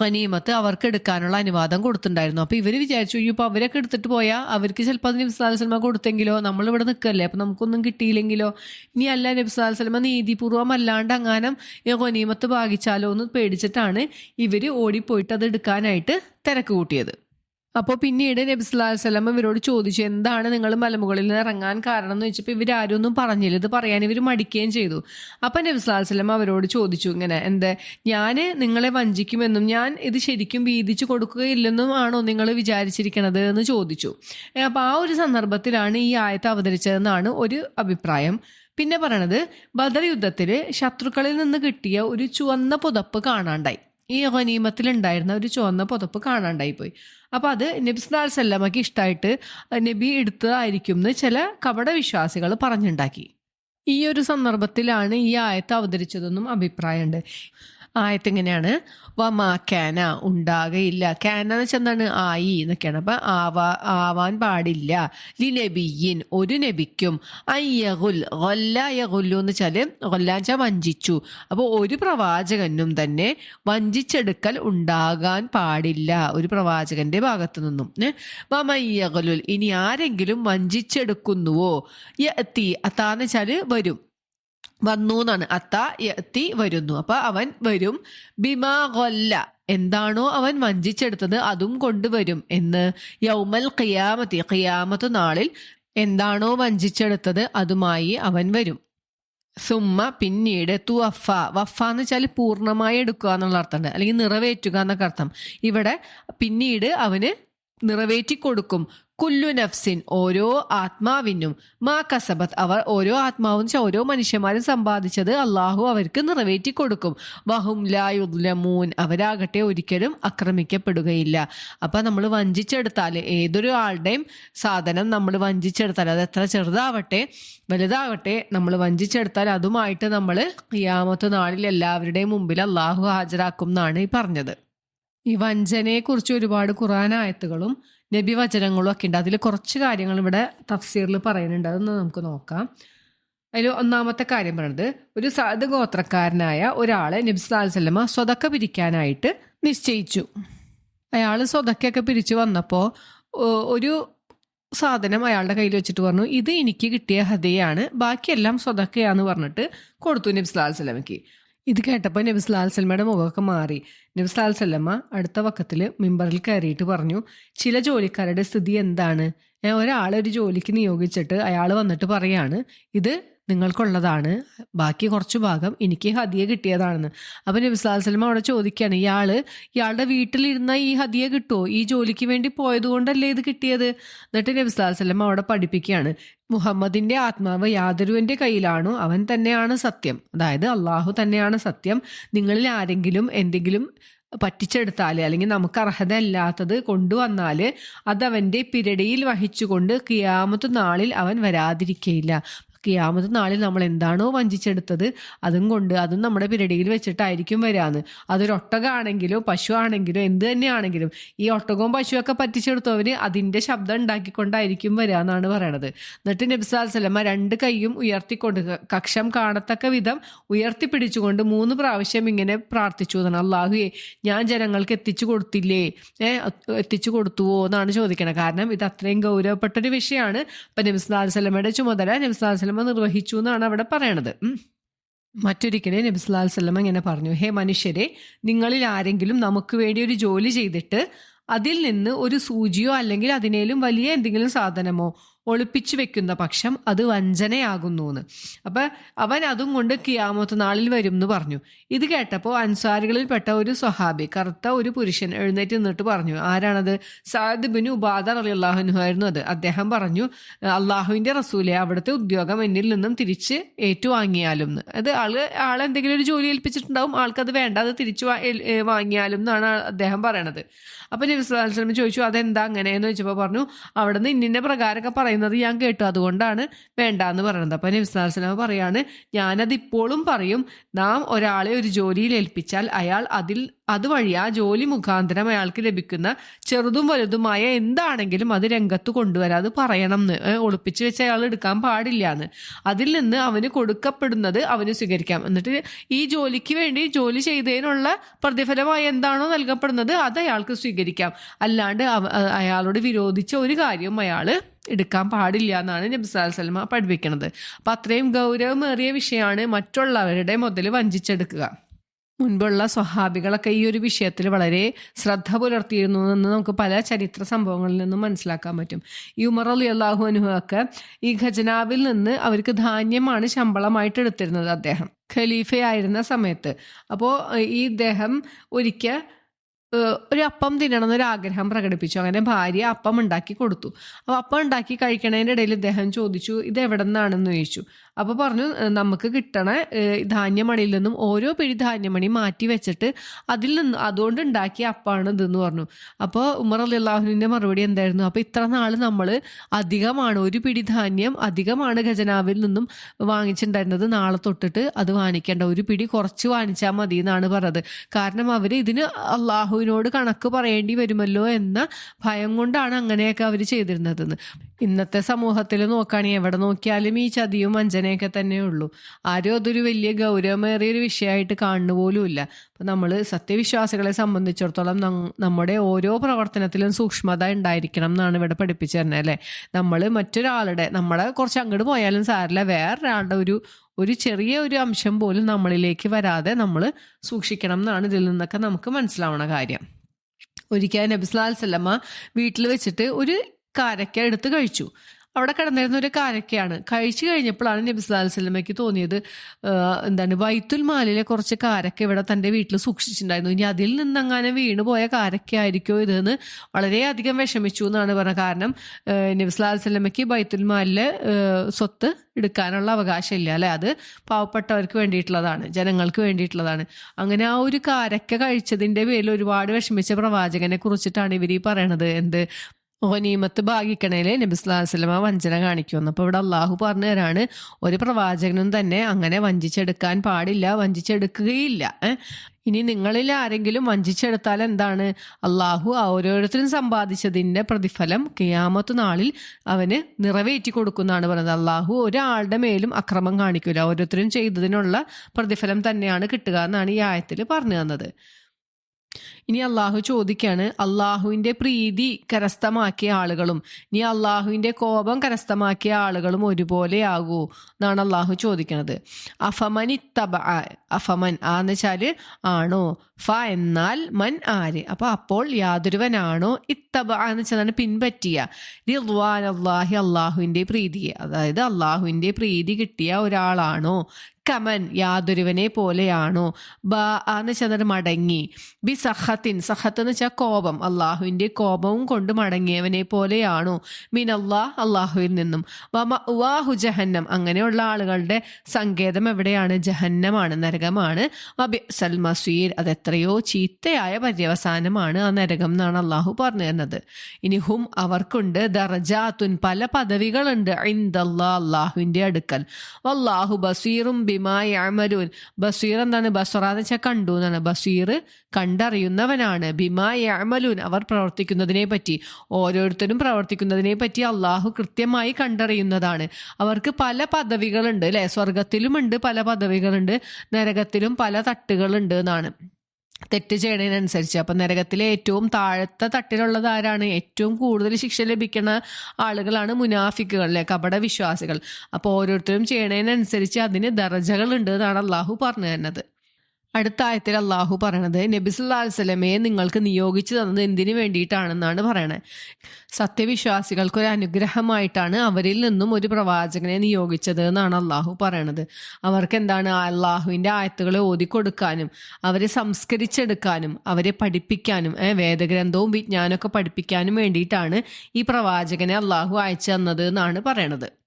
ഖനീമത്ത് അവർക്ക് എടുക്കാനുള്ള അനുവാദം കൊടുത്തിട്ടുണ്ടായിരുന്നു. അപ്പൊ ഇവർ വിചാരിച്ചു ഇപ്പൊ അവരൊക്കെ എടുത്തിട്ട് പോയാൽ അവർക്ക് ചിലപ്പോൾ അത് നബ്സ്ലാസ്ലമ കൊടുത്തെങ്കിലോ? നമ്മൾ ഇവിടെ നിൽക്കല്ലേ അപ്പൊ നമുക്കൊന്നും കിട്ടിയില്ലെങ്കിലോ? ഇനി അല്ല നബ്സ്ലാസ്ലമ നീതിപൂർവം അല്ലാണ്ട് അങ്ങാനം ഈ ഖനീമത്ത് ഭാഗിച്ചാലോ എന്ന് പേടിച്ചിട്ടാണ് ഇവർ ഓടിപ്പോയിട്ട് അത് എടുക്കാനായിട്ട് തിരക്ക് കൂട്ടിയത്. അപ്പോൾ പിന്നീട് നബി സ്വലാഹു ഇവരോട് ചോദിച്ചു എന്താണ് നിങ്ങൾ മലമുകളിൽ നിന്ന് ഇറങ്ങാൻ കാരണം എന്ന് വെച്ചപ്പോൾ ഇവരാരും ഒന്നും പറഞ്ഞില്ല. ഇത് പറയാൻ ഇവർ മടിക്കുകയും ചെയ്തു. അപ്പം നബി സ്വലാഹു അവരോട് ചോദിച്ചു ഇങ്ങനെ എന്ത് ഞാൻ നിങ്ങളെ വഞ്ചിക്കുമെന്നും ഞാൻ ഇത് ശരിക്കും വീതിച്ചു കൊടുക്കുകയില്ലെന്നും ആണോ നിങ്ങൾ വിചാരിച്ചിരിക്കണത് എന്ന് ചോദിച്ചു. അപ്പോൾ ആ ഒരു സന്ദർഭത്തിലാണ് ഈ ആയത്ത് അവതരിച്ചതെന്നാണ് ഒരു അഭിപ്രായം. പിന്നെ പറയണത് ബദർ യുദ്ധത്തിൽ ശത്രുക്കളിൽ നിന്ന് കിട്ടിയ ഒരു ചുവന്ന പുതപ്പ് കാണാണ്ടായി. ഈ ഗനീമത്തിൽ ഉണ്ടായിരുന്ന ഒരു ചുവന്ന പുതപ്പ് കാണാണ്ടായി പോയി അപ്പോൾ അത് നബി സ്ലാൽ സല്ലമക്ക് ഇഷ്ടമായിട്ട് നബി എടുത്തതായിരിക്കും എന്ന് ചില കപട വിശ്വാസികൾ പറഞ്ഞുണ്ടാക്കി. ഈ ഒരു സന്ദർഭത്തിലാണ് ഈ ആയത്ത് അവതരിച്ചതെന്നും അഭിപ്രായമുണ്ട്. ആയത്ത് ഇങ്ങനെയാണ് വമാ കാന ഉണ്ടാകയില്ല. കാന എന്ന് വെച്ചാൽ എന്താണ്? ആയി എന്നൊക്കെയാണ്. അപ്പൊ ആവാ ആവാൻ പാടില്ല. ലി നബിയിൻ ഒരു നബിക്കും. അയ്യകുൽ കൊല്ല യകുല്ലു എന്ന് ഗൊല്ലാച്ച വഞ്ചിച്ചു. അപ്പോൾ ഒരു പ്രവാചകനും തന്നെ വഞ്ചിച്ചെടുക്കൽ ഉണ്ടാകാൻ പാടില്ല ഒരു പ്രവാചകന്റെ ഭാഗത്തു നിന്നും. വമയ്യകുലുൽ ഇനി ആരെങ്കിലും വഞ്ചിച്ചെടുക്കുന്നുവോ? യത്തി അത്താന്ന് വെച്ചാൽ വരും. വന്നു എന്നാണ് അത്ത എത്തി വരുന്നു. അപ്പൊ അവൻ വരും. ബിമാ കൊല്ല എന്താണോ അവൻ വഞ്ചിച്ചെടുത്തത് അതും കൊണ്ടുവരും എന്ന്. യൗമൽ ഖിയാമത്തി ഖിയാമത്ത് നാളിൽ എന്താണോ വഞ്ചിച്ചെടുത്തത് അതുമായി അവൻ വരും. സുമ്മ പിന്നീട് തു വഫ വഫ എന്ന് വെച്ചാൽ പൂർണമായി എടുക്കുക എന്നുള്ള അർത്ഥമുണ്ട് അല്ലെങ്കിൽ നിറവേറ്റുക എന്നൊക്കെ അർത്ഥം. ഇവിടെ പിന്നീട് അവന് നിറവേറ്റി കൊടുക്കും കുല്ലു നഫ്സിൻ ഓരോ ആത്മാവിനും മാ കസബത്ത് അവർ ഓരോ ആത്മാവും ഓരോ മനുഷ്യന്മാരും സമ്പാദിച്ചത് അള്ളാഹു അവർക്ക് നിറവേറ്റി കൊടുക്കും. വഹും ലായുദ്ലമൂൻ അവരാകട്ടെ ഒരിക്കലും അക്രമിക്കപ്പെടുകയില്ല അപ്പൊ നമ്മൾ വഞ്ചിച്ചെടുത്താൽ ഏതൊരു ആളുടെയും സാധനം നമ്മൾ വഞ്ചിച്ചെടുത്താൽ അത് എത്ര ചെറുതാവട്ടെ വലുതാവട്ടെ നമ്മൾ വഞ്ചിച്ചെടുത്താൽ അതുമായിട്ട് നമ്മൾ യാമത്ത് നാളിൽ എല്ലാവരുടെയും മുമ്പിൽ അള്ളാഹു ഹാജരാക്കും എന്നാണ് ഈ പറഞ്ഞത്. ഈ വഞ്ചനയെക്കുറിച്ച് ഒരുപാട് ഖുറാൻ ആയത്തുകളും നബി വചനങ്ങളും ഒക്കെ ഉണ്ട്. അതിൽ കുറച്ച് കാര്യങ്ങൾ ഇവിടെ തഫ്സീറിൽ പറയുന്നുണ്ട്. അതൊന്ന് നമുക്ക് നോക്കാം. അതിൽ ഒന്നാമത്തെ കാര്യം പറയുന്നത് ഒരു സാധു ഗോത്രക്കാരനായ ഒരാളെ നബി സ്വല്ലമ സ്വതക്ക പിരിക്കാനായിട്ട് നിശ്ചയിച്ചു. അയാൾ സ്വതക്കൊക്കെ പിരിച്ചു വന്നപ്പോൾ ഒരു സാധനം അയാളുടെ കയ്യിൽ വെച്ചിട്ട് പറഞ്ഞു ഇത് എനിക്ക് കിട്ടിയ ഹതയാണ് ബാക്കിയെല്ലാം സ്വതക്കയാന്ന് പറഞ്ഞിട്ട് കൊടുത്തു നബി സ്വല്ലമയ്ക്ക് ഇത് കേട്ടപ്പോൾ നബി സൽമയുടെ മുഖമൊക്കെ മാറി. നബി സല്ലമ്മ അടുത്ത വക്കത്തിൽ മിമ്പറിൽ കയറിയിട്ട് പറഞ്ഞു ചില ജോലിക്കാരുടെ സ്ഥിതി എന്താണ്? ഒരാളെ ഒരു ജോലിക്ക് നിയോഗിച്ചിട്ട് അയാൾ വന്നിട്ട് പറയാണ് ഇത് നിങ്ങൾക്കുള്ളതാണ്. ബാക്കി കുറച്ച് ഭാഗം എനിക്ക് ഹദിയ കിട്ടിയതാണെന്ന്. അപ്പം നബി സ്വലമ അവിടെ ചോദിക്കുകയാണ് ഇയാൾ ഇയാളുടെ വീട്ടിലിരുന്ന ഈ ഹദിയ കിട്ടുമോ ഈ ജോലിക്ക് വേണ്ടി പോയതുകൊണ്ടല്ലേ ഇത് കിട്ടിയത്? എന്നിട്ട് നബി സ്വലമ അവിടെ പഠിപ്പിക്കുകയാണ് മുഹമ്മദിന്റെ ആത്മാവ് യാതൊരുവിന്റെ കയ്യിലാണോ അവൻ തന്നെയാണ് സത്യം. അതായത് അള്ളാഹു തന്നെയാണ് സത്യം. നിങ്ങളിൽ ആരെങ്കിലും എന്തെങ്കിലും പറ്റിച്ചെടുത്താൽ അല്ലെങ്കിൽ നമുക്ക് അർഹത അല്ലാത്തത് കൊണ്ടുവന്നാൽ അതവന്റെ പിരടിയിൽ വഹിച്ചുകൊണ്ട് കിയാമത്ത് നാളിൽ അവൻ വരാതിരിക്കയില്ല. കിയാമത് നാളിൽ നമ്മൾ എന്താണോ വഞ്ചിച്ചെടുത്തത് അതും കൊണ്ട് അതും നമ്മുടെ പിരടിയിൽ വെച്ചിട്ടായിരിക്കും വരാന്ന്. അതൊരു ഒട്ടകമാണെങ്കിലോ പശു ആണെങ്കിലോ എന്ത് തന്നെയാണെങ്കിലും ഈ ഒട്ടകവും പശുവൊക്കെ പറ്റിച്ചെടുത്തവര് അതിന്റെ ശബ്ദം ഉണ്ടാക്കിക്കൊണ്ടായിരിക്കും വരാന്നാണ് പറയണത്. എന്നിട്ട് നബ്സാൽ സലമ രണ്ട് കൈയും ഉയർത്തിക്കൊണ്ട് കക്ഷം കാണത്തക്ക വിധം ഉയർത്തിപ്പിടിച്ചുകൊണ്ട് മൂന്ന് പ്രാവശ്യം ഇങ്ങനെ പ്രാർത്ഥിച്ചു എന്നാണ്. അള്ളാഹുയെ ഞാൻ ജനങ്ങൾക്ക് എത്തിച്ചു കൊടുത്തില്ലേ? ഏഹ് എത്തിച്ചു കൊടുത്തുവോ എന്നാണ് ചോദിക്കണത്. കാരണം ഇത് അത്രയും ഗൗരവപ്പെട്ടൊരു വിഷയമാണ്. അപ്പൊ നബ്സാൽ സലമയുടെ ചുമതല നബ്സാൽ വസ്ലമ നിർവഹിച്ചു എന്നാണ് അവിടെ പറയണത്. മറ്റൊരിക്കലെ നബി സ്വലാ വല്ലമ ഇങ്ങനെ പറഞ്ഞു ഹേ മനുഷ്യരെ നിങ്ങളിൽ ആരെങ്കിലും നമുക്ക് വേണ്ടി ഒരു ജോലി ചെയ്തിട്ട് അതിൽ നിന്ന് ഒരു സൂചിയോ അല്ലെങ്കിൽ അതിനേലും വലിയ എന്തെങ്കിലും സാധനമോ ഒളിപ്പിച്ചു വെക്കുന്ന പക്ഷം അത് വഞ്ചനയാകുന്നു എന്ന് അപ്പൊ അവൻ അതും കൊണ്ട് കിയാമത്ത് നാളിൽ വരും എന്ന് പറഞ്ഞു. ഇത് കേട്ടപ്പോൾ അൻസാരികളിൽപ്പെട്ട ഒരു സ്വഹാബി കറുത്ത ഒരു പുരുഷൻ എഴുന്നേറ്റ് നിന്നിട്ട് പറഞ്ഞു ആരാണത്? സാദ് ബിൻ ഉബാദ അലി അള്ളാഹുനു ആയിരുന്നു അത്. അദ്ദേഹം പറഞ്ഞു അള്ളാഹുവിന്റെ റസൂലെ അവിടുത്തെ ഉദ്യോഗം എന്നിൽ നിന്നും തിരിച്ച് ഏറ്റുവാങ്ങിയാലും അത് ആൾ ആളെന്തെങ്കിലും ഒരു ജോലി ഏൽപ്പിച്ചിട്ടുണ്ടാവും ആൾക്കത് വേണ്ട അത് തിരിച്ചു വാങ്ങിയാലും എന്നാണ് അദ്ദേഹം പറയണത്. അപ്പൊ നബി സ്വലാസ്ലം ചോദിച്ചു അതെന്താ അങ്ങനെയെന്ന് ചോദിച്ചപ്പോൾ പറഞ്ഞു അവിടുന്ന് ഇന്നിന്ന പ്രകാരമൊക്കെ പറയുന്നത് ഞാൻ കേട്ടു. അതുകൊണ്ടാണ് വേണ്ട എന്ന് പറയുന്നത് അപ്പൊ നബി സ്വലാസ്ലം പറയാണ് ഞാനത് ഇപ്പോഴും പറയും നാം ഒരാളെ ഒരു ജോലിയിൽ ഏൽപ്പിച്ചാൽ അയാൾ അതിൽ അതുവഴി ആ ജോലി മുഖാന്തരം അയാൾക്ക് ലഭിക്കുന്ന ചെറുതും വലുതുമായ എന്താണെങ്കിലും അത് രംഗത്ത് കൊണ്ടുവരാം. അത് പറയണം എന്ന് ഒളിപ്പിച്ച് വെച്ച് അയാൾ എടുക്കാൻ പാടില്ല എന്ന്. അതിൽ നിന്ന് അവന് കൊടുക്കപ്പെടുന്നത് അവന് സ്വീകരിക്കാം. എന്നിട്ട് ഈ ജോലിക്ക് വേണ്ടി ജോലി ചെയ്തതിനുള്ള പ്രതിഫലമായി എന്താണോ നൽകപ്പെടുന്നത് അത് അയാൾക്ക് സ്വീകരിക്കാം. അല്ലാണ്ട് അയാളോട് വിരോധിച്ച ഒരു കാര്യവും അയാൾ എടുക്കാൻ പാടില്ല എന്നാണ് നബ്സാൽ സൽമ പഠിപ്പിക്കുന്നത് അപ്പൊ അത്രയും ഗൗരവമേറിയ വിഷയമാണ് മറ്റുള്ളവരുടെ മുതൽ വഞ്ചിച്ചെടുക്കുക. മുൻപുള്ള സ്വഹാബികളൊക്കെ ഈ ഒരു വിഷയത്തിൽ വളരെ ശ്രദ്ധ പുലർത്തിയിരുന്നു എന്ന് നമുക്ക് പല ചരിത്ര സംഭവങ്ങളിൽ നിന്നും മനസ്സിലാക്കാൻ പറ്റും. ഈ ഉമർ അലി അള്ളാഹു അനുഹൊക്കെ ഈ ഖജനാവിൽ നിന്ന് അവർക്ക് ധാന്യമാണ് ശമ്പളമായിട്ട് എടുത്തിരുന്നത് അദ്ദേഹം. ഖലീഫയായിരുന്ന സമയത്ത്. അപ്പോൾ ഈ ഇദ്ദേഹം ഒരിക്കൽ ഒരു അപ്പം തിന്നണം ആഗ്രഹം പ്രകടിപ്പിച്ചു. അങ്ങനെ ഭാര്യ അപ്പം ഉണ്ടാക്കി കൊടുത്തു. അപ്പോൾ അപ്പം ഉണ്ടാക്കി കഴിക്കണതിന്റെ ഇടയിൽ ഇദ്ദേഹം ചോദിച്ചു ഇത് എവിടെ നിന്നാണെന്ന് ചോദിച്ചു? അപ്പോൾ പറഞ്ഞു നമുക്ക് കിട്ടണ ധാന്യമണിയിൽ നിന്നും ഓരോ പിടി ധാന്യമണി മാറ്റി വെച്ചിട്ട് അതിൽ നിന്ന് അതുകൊണ്ട് ഉണ്ടാക്കിയ അപ്പാണ് ഇതെന്ന് പറഞ്ഞു. അപ്പോൾ ഉമർ അലി അള്ളാഹുവിന്റെ മറുപടി എന്തായിരുന്നു? അപ്പോൾ ഇത്ര നാൾ നമ്മൾ അധികമാണ് ഒരു പിടി ധാന്യം അധികമാണ് ഖജനാവിൽ നിന്നും വാങ്ങിച്ചിട്ടുണ്ടായിരുന്നത്. നാളെ തൊട്ടിട്ട് അത് വാങ്ങിക്കേണ്ട. ഒരു പിടി കുറച്ച് വാങ്ങിച്ചാൽ മതി എന്നാണ് പറഞ്ഞത്. കാരണം അവർ ഇതിന് അള്ളാഹുവിനോട് കണക്ക് പറയേണ്ടി വരുമല്ലോ എന്ന ഭയം കൊണ്ടാണ് അങ്ങനെയൊക്കെ അവർ ചെയ്തിരുന്നതെന്ന്. ഇന്നത്തെ സമൂഹത്തിൽ നോക്കുകയാണെങ്കിൽ എവിടെ നോക്കിയാലും ഈ ചതിയും വഞ്ചനയൊക്കെ തന്നെ ഉള്ളൂ ആരും അതൊരു വലിയ ഗൗരവമേറിയ ഒരു വിഷയമായിട്ട് കാണുന്നു പോലുമില്ല. അപ്പം നമ്മൾ സത്യവിശ്വാസികളെ സംബന്ധിച്ചിടത്തോളം നമ്മുടെ ഓരോ പ്രവർത്തനത്തിലും സൂക്ഷ്മത ഉണ്ടായിരിക്കണം എന്നാണ് ഇവിടെ പഠിപ്പിച്ചു തരുന്നത് അല്ലേ? നമ്മൾ മറ്റൊരാളുടെ നമ്മളെ കുറച്ച് അങ്ങോട്ട് പോയാലും സാരില്ല വേറൊരാളുടെ ഒരു ഒരു ചെറിയ ഒരു അംശം പോലും നമ്മളിലേക്ക് വരാതെ നമ്മൾ സൂക്ഷിക്കണം എന്നാണ് ഇതിൽ നിന്നൊക്കെ നമുക്ക് മനസ്സിലാവണ കാര്യം. ഒരിക്കൽ നബിസ്ലാൽ സല്ലമ്മ വീട്ടിൽ വെച്ചിട്ട് ഒരു കാരക്ക എടുത്ത് കഴിച്ചു. അവിടെ കിടന്നിരുന്ന ഒരു കാരക്കയാണ്. കഴിച്ചു കഴിഞ്ഞപ്പോഴാണ് നബി സ്വല്ലല്ലാഹു അലൈഹി വസല്ലമയ്ക്ക് തോന്നിയത് എന്താണ് വൈത്തുൽ മാലിലെ കുറച്ച് കാരക്ക ഇവിടെ തന്റെ വീട്ടിൽ സൂക്ഷിച്ചിട്ടുണ്ടായിരുന്നു. ഇനി അതിൽ നിന്നങ്ങനെ വീണ് പോയ കാരക്കയായിരിക്കോ ഇതെന്ന് വളരെയധികം വിഷമിച്ചു എന്നാണ് പറഞ്ഞത്. കാരണം നബി അലൈഹി വസല്ലമയ്ക്ക് ബൈത്തുൽ മാലിലെ സ്വത്ത് എടുക്കാനുള്ള അവകാശമില്ല അല്ലെ? അത് പാവപ്പെട്ടവർക്ക് വേണ്ടിയിട്ടുള്ളതാണ് ജനങ്ങൾക്ക് വേണ്ടിയിട്ടുള്ളതാണ്. അങ്ങനെ ആ ഒരു കാരക്ക കഴിച്ചതിന്റെ പേരിൽ ഒരുപാട് വിഷമിച്ച പ്രവാചകനെ കുറിച്ചിട്ടാണ് ഇവർ ഈ പറയണത്. എന്ത്? ഓനീമത്ത് ഭാഗിക്കണേൽ നബിസ്ലാസ്ലമ വഞ്ചന കാണിക്കുമെന്ന്. അപ്പോൾ ഇവിടെ അള്ളാഹു പറഞ്ഞു തരാണ് ഒരു പ്രവാചകനും തന്നെ അങ്ങനെ വഞ്ചിച്ചെടുക്കാൻ പാടില്ല വഞ്ചിച്ചെടുക്കുകയില്ല. ഇനി നിങ്ങളിൽ ആരെങ്കിലും വഞ്ചിച്ചെടുത്താൽ എന്താണ്? അള്ളാഹു ഓരോരുത്തരും സമ്പാദിച്ചതിന്റെ പ്രതിഫലം കിയാമത്ത് നാളിൽ അവന് നിറവേറ്റി കൊടുക്കുന്നതാണ് പറയുന്നത്. അള്ളാഹു ഒരാളുടെ മേലും അക്രമം കാണിക്കില്ല ഓരോരുത്തരും ചെയ്തതിനുള്ള പ്രതിഫലം തന്നെയാണ് കിട്ടുക എന്നാണ് ഈ ആയത്തിൽ പറഞ്ഞു തന്നത് ഇനി അള്ളാഹു ചോദിക്കാണ് അള്ളാഹുവിന്റെ പ്രീതി കരസ്ഥമാക്കിയ ആളുകളും ഇനി അള്ളാഹുവിന്റെ കോപം കരസ്ഥമാക്കിയ ആളുകളും ഒരുപോലെ ആകൂ എന്നാണ് അള്ളാഹു ചോദിക്കുന്നത്. അഫമൻ ഇത്തബ അഫമൻ ആ എന്ന് വെച്ചാൽ ആണോ? ഫ എന്നാൽ മൻ ആര്? അപ്പൊ അപ്പോൾ യാതൊരുവനാണോ? ഇത്തബ എന്ന് വെച്ചാൽ പിൻപറ്റിയ. റിദ്വാൻ അള്ളാഹി അള്ളാഹുവിന്റെ പ്രീതിയെ. അതായത് അള്ളാഹുവിന്റെ പ്രീതി കിട്ടിയ ഒരാളാണോ? കമൻ യാതൊരുവനെ പോലെയാണോ? ബ എന്ന് വെച്ചാൽ മടങ്ങി. ബി സഹത്തിൻ. സഹത്ത് എന്ന് വെച്ചാൽ കോപം. അള്ളാഹുവിന്റെ കോപവും കൊണ്ട് മടങ്ങിയവനെ പോലെയാണോ? മീൻ അള്ളാഹ് അള്ളാഹുവിൽ നിന്നും. വമ വാഹു ജഹന്നം. അങ്ങനെയുള്ള ആളുകളുടെ സങ്കേതം എവിടെയാണ്? ജഹന്നമാണ് നരകമാണ്. വബിസൽ മസീർ. അത് എത്രയോ ചീത്തയായ പര്യവസാനമാണ് ആ നരകം എന്നാണ് അള്ളാഹു പറഞ്ഞു തരുന്നത് ഇനി ഹും അവർക്കുണ്ട്. ദർജാത്തുൻ. പല പദവികളുണ്ട്. അള്ളാഹുവിന്റെ അടുക്കൽ. അള്ളാഹു ബസീറും ബിമായി അമരൂൻ ബസീർ എന്താണ്? ബസറ എന്ന് വെച്ചാൽ കണ്ടു എന്നാണ്. ബസീർ കണ്ടറിയുന്നവനാണ്. ബിമായ അമലൂൻ അവർ പ്രവർത്തിക്കുന്നതിനെ പറ്റി. ഓരോരുത്തരും പ്രവർത്തിക്കുന്നതിനെ പറ്റി അള്ളാഹു കൃത്യമായി കണ്ടറിയുന്നതാണ്. അവർക്ക് പല പദവികളുണ്ട് അല്ലെ? സ്വർഗത്തിലുമുണ്ട് പല പദവികളുണ്ട്. നരകത്തിലും പല തട്ടുകളുണ്ട് എന്നാണ്. തെറ്റ് ചെയ്യണതിനനുസരിച്ച്. അപ്പം നരകത്തിലെ ഏറ്റവും താഴത്തെ തട്ടിലുള്ളത് ആരാണ്? ഏറ്റവും കൂടുതൽ ശിക്ഷ ലഭിക്കുന്ന ആളുകളാണ് മുനാഫിക്കുകൾ അല്ലെ? കപട വിശ്വാസികൾ. അപ്പോൾ ഓരോരുത്തരും ചെയ്യണതിനനുസരിച്ച് അതിന് ദർജകളുണ്ട് എന്നാണ് അള്ളാഹു പറഞ്ഞു തരുന്നത്. അടുത്ത ആയത്തിൽ അള്ളാഹു പറയണത് നബി സല്ലല്ലാഹു അലൈഹി വസല്ലമയെ നിങ്ങൾക്ക് നിയോഗിച്ചു തന്നത് എന്തിനു വേണ്ടിയിട്ടാണെന്നാണ് പറയണത് സത്യവിശ്വാസികൾക്ക് ഒരു അനുഗ്രഹമായിട്ടാണ് അവരിൽ നിന്നും ഒരു പ്രവാചകനെ നിയോഗിച്ചത് എന്നാണ് അള്ളാഹു പറയണത്. അവർക്ക് എന്താണ് അള്ളാഹുവിന്റെ ആയത്തുകൾ ഓതിക്കൊടുക്കാനും അവരെ സംസ്കരിച്ചെടുക്കാനും അവരെ പഠിപ്പിക്കാനും വേദഗ്രന്ഥവും വിജ്ഞാനമൊക്കെ പഠിപ്പിക്കാനും വേണ്ടിയിട്ടാണ് ഈ പ്രവാചകനെ അള്ളാഹു അയച്ചു തന്നത് എന്നാണ് പറയണത്.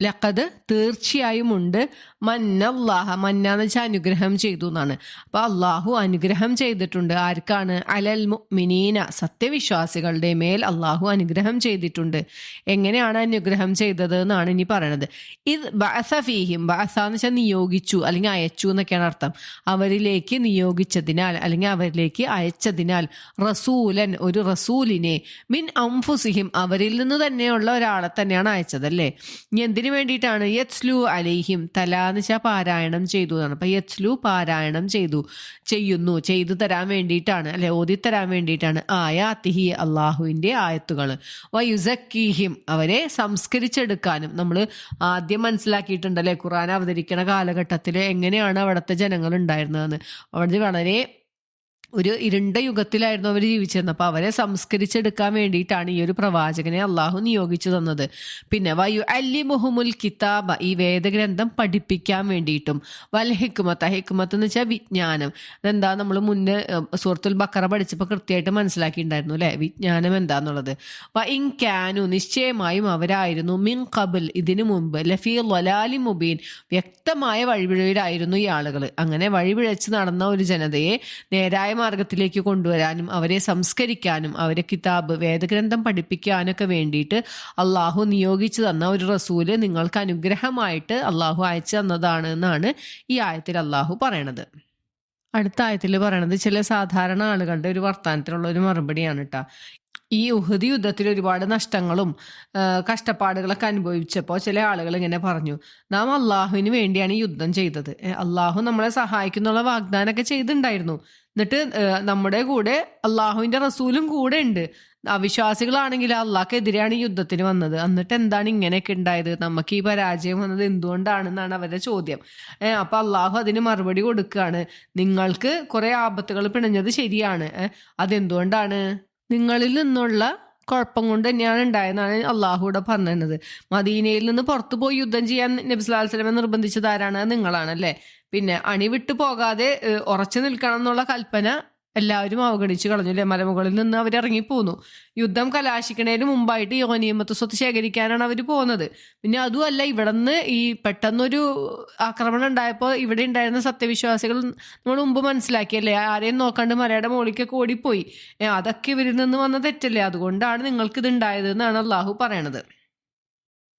ലഖത് തീർച്ചയായും ഉണ്ട്. മന്നല്ലാഹ മന്ന എന്ന് വെച്ചാൽ അനുഗ്രഹം ചെയ്തു എന്നാണ്. അപ്പൊ അള്ളാഹു അനുഗ്രഹം ചെയ്തിട്ടുണ്ട്. ആർക്കാണ്? അലൽ മിനീന സത്യവിശ്വാസികളുടെ മേൽ അള്ളാഹു അനുഗ്രഹം ചെയ്തിട്ടുണ്ട്. എങ്ങനെയാണ് അനുഗ്രഹം ചെയ്തത് എന്നാണ് ഇനി പറയണത്. ഇത് ബഅസഫീഹിം ബഅസ എന്ന് വെച്ചാൽ നിയോഗിച്ചു അല്ലെങ്കിൽ അയച്ചു എന്നൊക്കെയാണ് അർത്ഥം. അവരിലേക്ക് നിയോഗിച്ചതിനാൽ അല്ലെങ്കിൽ അവരിലേക്ക് അയച്ചതിനാൽ റസൂലൻ ഒരു റസൂലിനെ മിൻ അംഫുസിഹിം അവരിൽ നിന്ന് തന്നെയുള്ള ഒരാളെ തന്നെയാണ് അയച്ചത് അല്ലേ? ഇനി എന്തിനു വേണ്ടിയിട്ടാണ് യത്സ്ലു അലൈഹിം തല എന്ന് വെച്ചാൽ പാരായണം ചെയ്തു എന്നാണ്. അപ്പൊ യത്സ്ലു പാരായണം ചെയ്തു. ചെയ്യുന്നു ചെയ്തു തരാൻ വേണ്ടിയിട്ടാണ് അല്ലെ ഓതി തരാൻ വേണ്ടിയിട്ടാണ് ആയാത്തിഹി അള്ളാഹുവിന്റെ ആയത്തുകൾ വയുസക്കീഹിം അവരെ സംസ്കരിച്ചെടുക്കാനും. നമ്മൾ ആദ്യം മനസ്സിലാക്കിയിട്ടുണ്ട് അല്ലേ ഖുറാൻ അവതരിക്കണ കാലഘട്ടത്തിൽ എങ്ങനെയാണ് അവിടുത്തെ ജനങ്ങൾ ഉണ്ടായിരുന്നതെന്ന് അവിടെ വളരെ ഒരു ഇരുണ്ട യുഗത്തിലായിരുന്നു അവർ ജീവിച്ചിരുന്നത്. അപ്പൊ അവരെ സംസ്കരിച്ചെടുക്കാൻ വേണ്ടിയിട്ടാണ് ഈ ഒരു പ്രവാചകനെ അള്ളാഹു നിയോഗിച്ചു തന്നത്. പിന്നെ വയു അല്ലി മുഹമുൽ കിതാബ ഈ വേദഗ്രന്ഥം പഠിപ്പിക്കാൻ വേണ്ടിയിട്ടും. വൽ ഹിക്കുമത്ത് ഹിക്കുമത്ത് എന്ന് വെച്ചാൽ വിജ്ഞാനം. അതെന്താ നമ്മൾ മുന്നേ സുഹൃത്തുൽ ബക്കറ പഠിച്ചപ്പോൾ കൃത്യമായിട്ട് മനസ്സിലാക്കിയിട്ടുണ്ടായിരുന്നു അല്ലെ? വിജ്ഞാനം എന്താന്നുള്ളത്. വ ഇൻ ക്യാനു നിശ്ചയമായും അവരായിരുന്നു. മിൻ കബിൽ ഇതിനു മുമ്പ്. ലഫീ ലലാലി മുബീൻ വ്യക്തമായ വഴിപിഴയിലായിരുന്നു ഈ ആളുകൾ അങ്ങനെ വഴിപിഴച്ച് നടന്ന ഒരു ജനതയെ നേരായ മാർഗത്തിലേക്ക് കൊണ്ടുവരാനും അവരെ സംസ്കരിക്കാനും അവരെ കിതാബ് വേദഗ്രന്ഥം പഠിപ്പിക്കാനൊക്കെ വേണ്ടിയിട്ട് അള്ളാഹു നിയോഗിച്ചു തന്ന ഒരു റസൂൽ നിങ്ങൾക്ക് അനുഗ്രഹമായിട്ട് അള്ളാഹു അയച്ചു തന്നതാണ് എന്നാണ് ഈ ആയത്തിൽ അള്ളാഹു പറയണത്. അടുത്ത ആയത്തിൽ പറയണത് ചില സാധാരണ ആളുകളുടെ ഒരു വർത്തമാനത്തിനുള്ള ഒരു മറുപടിയാണ് കേട്ടോ ഈ ഉഹദ് യുദ്ധത്തിൽ ഒരുപാട് നഷ്ടങ്ങളും കഷ്ടപ്പാടുകളൊക്കെ അനുഭവിച്ചപ്പോൾ ചില ആളുകൾ ഇങ്ങനെ പറഞ്ഞു നാം അള്ളാഹുവിന് വേണ്ടിയാണ് ഈ യുദ്ധം ചെയ്തത്. അള്ളാഹു നമ്മളെ സഹായിക്കുന്നുള്ള വാഗ്ദാനമൊക്കെ ചെയ്തിട്ടുണ്ടായിരുന്നു. എന്നിട്ട് നമ്മുടെ കൂടെ അള്ളാഹുവിന്റെ റസൂലും കൂടെ ഉണ്ട്. അവിശ്വാസികളാണെങ്കിൽ അള്ളാഹ്ക്കെതിരെയാണ് ഈ യുദ്ധത്തിന് വന്നത്. എന്നിട്ട് എന്താണ് ഇങ്ങനെയൊക്കെ ഉണ്ടായത്? നമുക്ക് ഈ പരാജയം വന്നത് എന്തുകൊണ്ടാണെന്നാണ് അവരുടെ ചോദ്യം. അപ്പൊ അള്ളാഹു അതിന് മറുപടി കൊടുക്കുകയാണ്. നിങ്ങൾക്ക് കുറെ ആപത്തുകൾ പിണഞ്ഞത് ശരിയാണ്. അതെന്തുകൊണ്ടാണ്? നിങ്ങളിൽ നിന്നുള്ള കുഴപ്പം കൊണ്ട് തന്നെയാണ് ഉണ്ടായതെന്നാണ് അള്ളാഹുവിടെ പറഞ്ഞത് മദീനയിൽ നിന്ന് പുറത്തു പോയി യുദ്ധം ചെയ്യാൻ നബി സ്വല്ലല്ലാഹു അലൈഹി വസല്ലമയെ നിർബന്ധിച്ചത് ആരാണ് നിങ്ങളാണല്ലേ പിന്നെ അണിവിട്ടു പോകാതെ ഉറച്ചു നിൽക്കണം എന്നുള്ള കൽപ്പന എല്ലാവരും അവഗണിച്ചു കളഞ്ഞു അല്ലെ? മലമുകളിൽ നിന്ന് അവർ ഇറങ്ങിപ്പോന്നു യുദ്ധം കലാശിക്കണേന് മുമ്പായിട്ട് യോനിയമത്ത് സ്വത്ത് ശേഖരിക്കാനാണ് അവർ പോകുന്നത് പിന്നെ അതുമല്ല ഇവിടെ നിന്ന് ഈ പെട്ടെന്നൊരു ആക്രമണം ഉണ്ടായപ്പോൾ ഇവിടെ ഉണ്ടായിരുന്ന സത്യവിശ്വാസികൾ നമ്മൾ മുമ്പ് മനസ്സിലാക്കിയല്ലേ ആരെയും നോക്കാണ്ട് മലയുടെ മുകളിലേക്കൊക്കെ ഓടിപ്പോയി. അതൊക്കെ ഇവരിൽ നിന്ന് വന്ന തെറ്റല്ലേ? അതുകൊണ്ടാണ് നിങ്ങൾക്ക് ഇത് ഉണ്ടായത് എന്നാണ് അള്ളാഹു പറയണത്.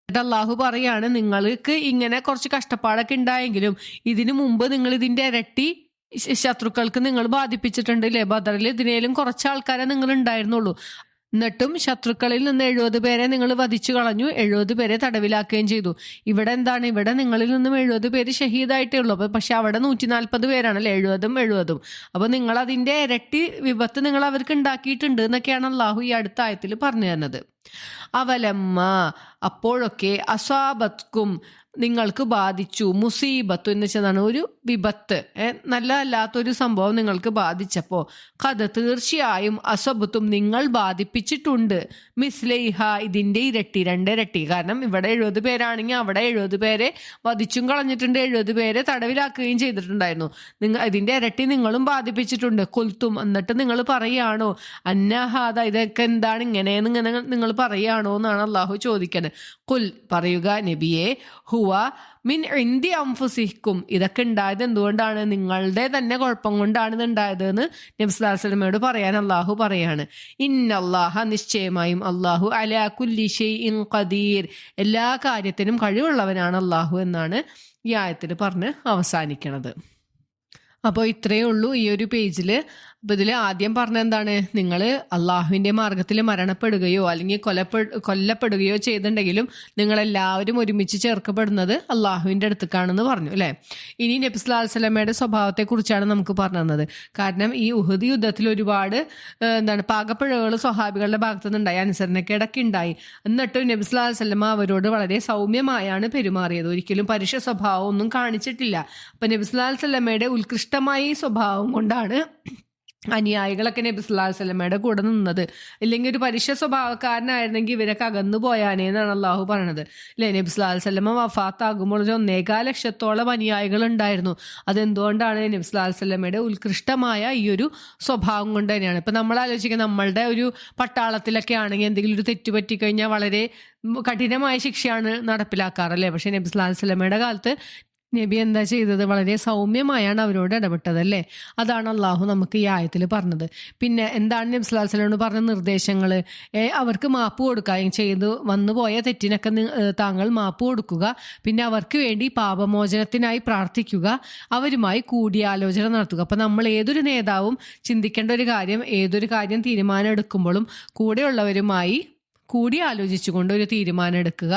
അള്ളാഹു പറയാണ് നിങ്ങൾക്ക് ഇങ്ങനെ കുറച്ച് കഷ്ടപ്പാടൊക്കെ ഉണ്ടായെങ്കിലും ഇതിനു മുമ്പ് നിങ്ങൾ ഇതിന്റെ ഇരട്ടി ശത്രുക്കൾക്ക് നിങ്ങൾ ബാധിപ്പിച്ചിട്ടുണ്ട് അല്ലേ ബദറിൽ ഇതിനേലും കുറച്ച് ആൾക്കാരെ നിങ്ങൾ ഉണ്ടായിരുന്നുള്ളൂ. എന്നിട്ടും ശത്രുക്കളിൽ നിന്ന് എഴുപത് പേരെ നിങ്ങൾ വധിച്ചു കളഞ്ഞു. എഴുപത് പേരെ തടവിലാക്കുകയും ചെയ്തു. ഇവിടെ എന്താണ്? ഇവിടെ നിങ്ങളിൽ നിന്നും എഴുപത് പേര് ഷഹീദായിട്ടേ ഉള്ളൂ. അപ്പൊ പക്ഷെ അവിടെ നൂറ്റി നാൽപ്പത് പേരാണല്ലേ? എഴുപതും എഴുപതും. അപ്പൊ നിങ്ങൾ അതിന്റെ ഇരട്ടി വിപത്ത് നിങ്ങൾ അവർക്ക് ഉണ്ടാക്കിയിട്ടുണ്ട് എന്നൊക്കെയാണ് അള്ളാഹു ഈ അടുത്ത ആയത്തിൽ പറഞ്ഞു തരുന്നത് അവലമ്മ അപ്പോഴൊക്കെ അസ്വാബത്ക്കും നിങ്ങൾക്ക് ബാധിച്ചു. മുസീബത്ത് എന്ന് വെച്ചതാണ് ഒരു വിപത്ത്. നല്ല അല്ലാത്തൊരു സംഭവം നിങ്ങൾക്ക് ബാധിച്ചപ്പോ. കഥ തീർച്ചയായും അസബത്തും നിങ്ങൾ ബാധിപ്പിച്ചിട്ടുണ്ട്. മിസ്ലൈഹ ഇതിന്റെ ഇരട്ടി രണ്ടിരട്ടി. കാരണം ഇവിടെ എഴുപത് പേരാണെങ്കിൽ അവിടെ എഴുപത് പേരെ വധിച്ചും കളഞ്ഞിട്ടുണ്ട്. എഴുപത് പേരെ തടവിലാക്കുകയും ചെയ്തിട്ടുണ്ടായിരുന്നു. നിങ്ങൾ ഇതിന്റെ ഇരട്ടി നിങ്ങളും ബാധിപ്പിച്ചിട്ടുണ്ട്. കൊൽത്തും എന്നിട്ട് നിങ്ങൾ പറയുകയാണോ? അന്നഹാദ ഇതൊക്കെ എന്താണ് ഇങ്ങനെയെന്ന് ഇങ്ങനെ നിങ്ങൾ പറയുകയാണോ എന്നാണ് അള്ളാഹു ചോദിക്കുന്നത് കുൽ പറയുക നബിയെ ഹുവ മിൻ ഇന്ത്യ അംഫുസിക്കും ഇതൊക്കെ ഉണ്ടായത് എന്തുകൊണ്ടാണ്? നിങ്ങളുടെ തന്നെ കുഴപ്പം കൊണ്ടാണ് ഇത് ഉണ്ടായത് എന്ന് നബ്സുലാസ്ലമയോട് പറയാൻ അള്ളാഹു പറയാണ്. ഇന്നല്ലാഹ നിശ്ചയമായും അള്ളാഹു അലാ കുല്ലി ഖദീർ. എല്ലാ കാര്യത്തിനും കഴിവുള്ളവനാണ് അള്ളാഹു എന്നാണ് ഈ ആയത്തിൽ പറഞ്ഞ് അവസാനിക്കണത്. അപ്പോൾ ഇത്രയേ ഉള്ളൂ ഈ ഒരു പേജിൽ അപ്പോൾ ഇതിൽ ആദ്യം പറഞ്ഞ എന്താണ്? നിങ്ങൾ അള്ളാഹുവിന്റെ മാർഗത്തിൽ മരണപ്പെടുകയോ അല്ലെങ്കിൽ കൊലപ്പെ കൊല്ലപ്പെടുകയോ ചെയ്തിട്ടുണ്ടെങ്കിലും നിങ്ങളെല്ലാവരും ഒരുമിച്ച് ചേർക്കപ്പെടുന്നത് അള്ളാഹുവിന്റെ അടുത്തേക്കാണെന്ന് പറഞ്ഞു അല്ലേ? ഇനി നബിസ്ലാ സ്വലമയുടെ സ്വഭാവത്തെക്കുറിച്ചാണ് നമുക്ക് പറഞ്ഞു തന്നത്. കാരണം ഈ ഉഹദ് യുദ്ധത്തിൽ ഒരുപാട് എന്താണ് പാകപ്പിഴകൾ സ്വഹാബികളുടെ ഭാഗത്തു നിന്നുണ്ടായി അനുസരണക്കേടൊക്കെ ഉണ്ടായി. എന്നിട്ടും നബിസ്ലാ സ്വലമ അവരോട് വളരെ സൗമ്യമായാണ് പെരുമാറിയത്. ഒരിക്കലും പരുഷ സ്വഭാവം ഒന്നും കാണിച്ചിട്ടില്ല. അപ്പൊ നബിസ്ലാ സ്വലമയുടെ ഉത്കൃഷ്ടമായ സ്വഭാവം കൊണ്ടാണ് അനുയായികളൊക്കെ നബി സുല്ലാഹു സ്വലമയുടെ കൂടെ നിന്നത്. ഇല്ലെങ്കിൽ ഒരു പരുഷ സ്വഭാവക്കാരനായിരുന്നെങ്കിൽ ഇവരൊക്കെ അകന്നു പോയാനേ എന്നാണ് അള്ളാഹു പറയണത്. അല്ലേ നബി സുല്ലാഹു സ്വലമ വഫാത്താകുമ്പോൾ ഒരു ഒന്നേകാ ലക്ഷത്തോളം അനുയായികൾ ഉണ്ടായിരുന്നു. അതെന്തുകൊണ്ടാണ് നബി സുല്ലാഹു സ്വലമയുടെ ഉത്കൃഷ്ടമായ ഈ ഒരു സ്വഭാവം കൊണ്ട് തന്നെയാണ്. ഇപ്പൊ നമ്മൾ ആലോചിക്കുക നമ്മളുടെ ഒരു പട്ടാളത്തിലൊക്കെ ആണെങ്കിൽ എന്തെങ്കിലും ഒരു തെറ്റ് പറ്റിക്കഴിഞ്ഞാൽ വളരെ കഠിനമായ ശിക്ഷയാണ് നടപ്പിലാക്കാറല്ലേ പക്ഷേ നബി സ്വല്ലല്ലാഹു സ്വലമയുടെ കാലത്ത് നബി എന്താ ചെയ്തത്? വളരെ സൗമ്യമായാണ് അവരോട് ഇടപെട്ടത് അല്ലേ അതാണ് അള്ളാഹു നമുക്ക് ഈ ആയത്തിൽ പറഞ്ഞത്. പിന്നെ എന്താണ് നബി വസല്ലമയോട് പറഞ്ഞ നിർദ്ദേശങ്ങൾ അവർക്ക് മാപ്പ് കൊടുക്കുക ചെയ്തു. വന്നു പോയ തെറ്റിനൊക്കെ താങ്കൾ മാപ്പ് കൊടുക്കുക. പിന്നെ അവർക്ക് വേണ്ടി പാപമോചനത്തിനായി പ്രാർത്ഥിക്കുക. അവരുമായി കൂടിയാലോചന നടത്തുക. അപ്പം നമ്മൾ ഏതൊരു നേതാവും ചിന്തിക്കേണ്ട ഒരു കാര്യം ഏതൊരു കാര്യം തീരുമാനം എടുക്കുമ്പോഴും കൂടെയുള്ളവരുമായി കൂടി ആലോചിച്ചുകൊണ്ട് ഒരു തീരുമാനം എടുക്കുക.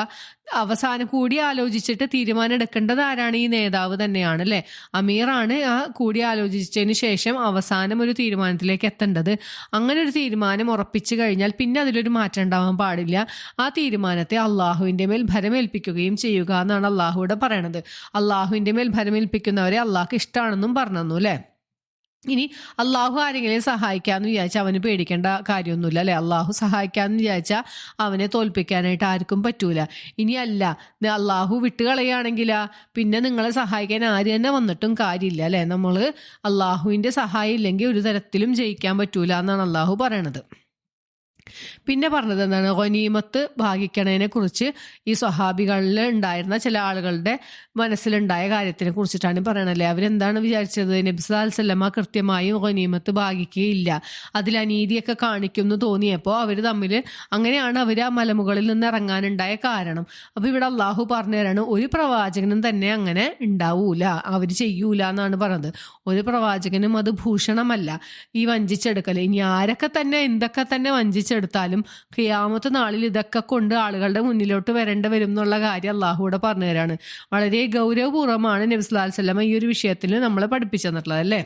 അവസാനം കൂടി ആലോചിച്ചിട്ട് തീരുമാനം എടുക്കേണ്ടത് ആരാണ്? ഈ നേതാവ് തന്നെയാണ് അല്ലെ? അമീറാണ് ആ കൂടി ആലോചിച്ചതിന് ശേഷം അവസാനം ഒരു തീരുമാനത്തിലേക്ക് എത്തേണ്ടത്. അങ്ങനെ ഒരു തീരുമാനം ഉറപ്പിച്ചു കഴിഞ്ഞാൽ പിന്നെ അതിലൊരു മാറ്റം ഉണ്ടാവാൻ പാടില്ല. ആ തീരുമാനത്തെ അള്ളാഹുവിന്റെ മേൽ ഭരമേൽപ്പിക്കുകയും ചെയ്യുക എന്നാണ് അള്ളാഹുവിടെ പറയണത്. അള്ളാഹുവിന്റെ മേൽ ഭരമേൽപ്പിക്കുന്നവരെ അള്ളാഹ്ക്ക് ഇഷ്ടമാണെന്നും പറഞ്ഞു അല്ലേ? ഇനി അള്ളാഹു ആരെങ്കിലും സഹായിക്കാന്ന് വിചാരിച്ചാൽ അവന് പേടിക്കേണ്ട കാര്യമൊന്നുമില്ല അല്ലെ? അള്ളാഹു സഹായിക്കാന്ന് വിചാരിച്ചാൽ അവനെ തോൽപ്പിക്കാനായിട്ട് ആർക്കും പറ്റൂല. ഇനി അല്ല ന- അള്ളാഹു വിട്ടുകളയുകയാണെങ്കിലാ പിന്നെ നിങ്ങളെ സഹായിക്കാൻ ആര് തന്നെ വന്നിട്ടും കാര്യമില്ല അല്ലെ? നമ്മൾ അള്ളാഹുവിന്റെ സഹായം ഇല്ലെങ്കിൽ ഒരു തരത്തിലും ജയിക്കാൻ പറ്റൂല എന്നാണ് അള്ളാഹു പറയണത്. പിന്നെ പറഞ്ഞത് എന്താണ് ഗനീമത്ത് ഭാഗിക്കണതിനെ കുറിച്ച് ഈ സ്വഹാബികളിൽ ഉണ്ടായിരുന്ന ചില ആളുകളുടെ മനസ്സിലുണ്ടായ കാര്യത്തിനെ കുറിച്ചിട്ടാണ് പറയണല്ലേ? അവരെന്താണ് വിചാരിച്ചത്? നബ്സാൽസല്ലമ്മ കൃത്യമായും ഗനീമത്ത് ഭാഗിക്കുകയില്ല. അതിൽ അനീതിയൊക്കെ കാണിക്കും എന്ന് തോന്നിയപ്പോൾ അവർ തമ്മിൽ അങ്ങനെയാണ് അവർ ആ മലമുകളിൽ നിന്ന് ഇറങ്ങാനുണ്ടായ കാരണം. അപ്പൊ ഇവിടെ അള്ളാഹു പറഞ്ഞു തരാണ് ഒരു പ്രവാചകനും തന്നെ അങ്ങനെ ഉണ്ടാവൂല അവർ ചെയ്യൂല എന്നാണ് പറഞ്ഞത്. ഒരു പ്രവാചകനും അത് ഭൂഷണമല്ല. ഈ വഞ്ചിച്ചെടുക്കൽ ഇനി ആരൊക്കെ തന്നെ എന്തൊക്കെ തന്നെ വഞ്ചിച്ചെടുത്താലും ഖിയാമത്ത് നാളിൽ ഇതൊക്കെ കൊണ്ട് ആളുകളുടെ മുന്നിലോട്ട് വരേണ്ടി വരും എന്നുള്ള കാര്യം അള്ളാഹുവിടെ പറഞ്ഞു തരാണ്. വളരെ ഗൗരവപൂർവമാണ് നബിസ്ലാൽ സ്വലമ ഈ ഒരു വിഷയത്തിൽ നമ്മളെ പഠിപ്പിച്ചു തന്നിട്ടുള്ളത് അല്ലേ?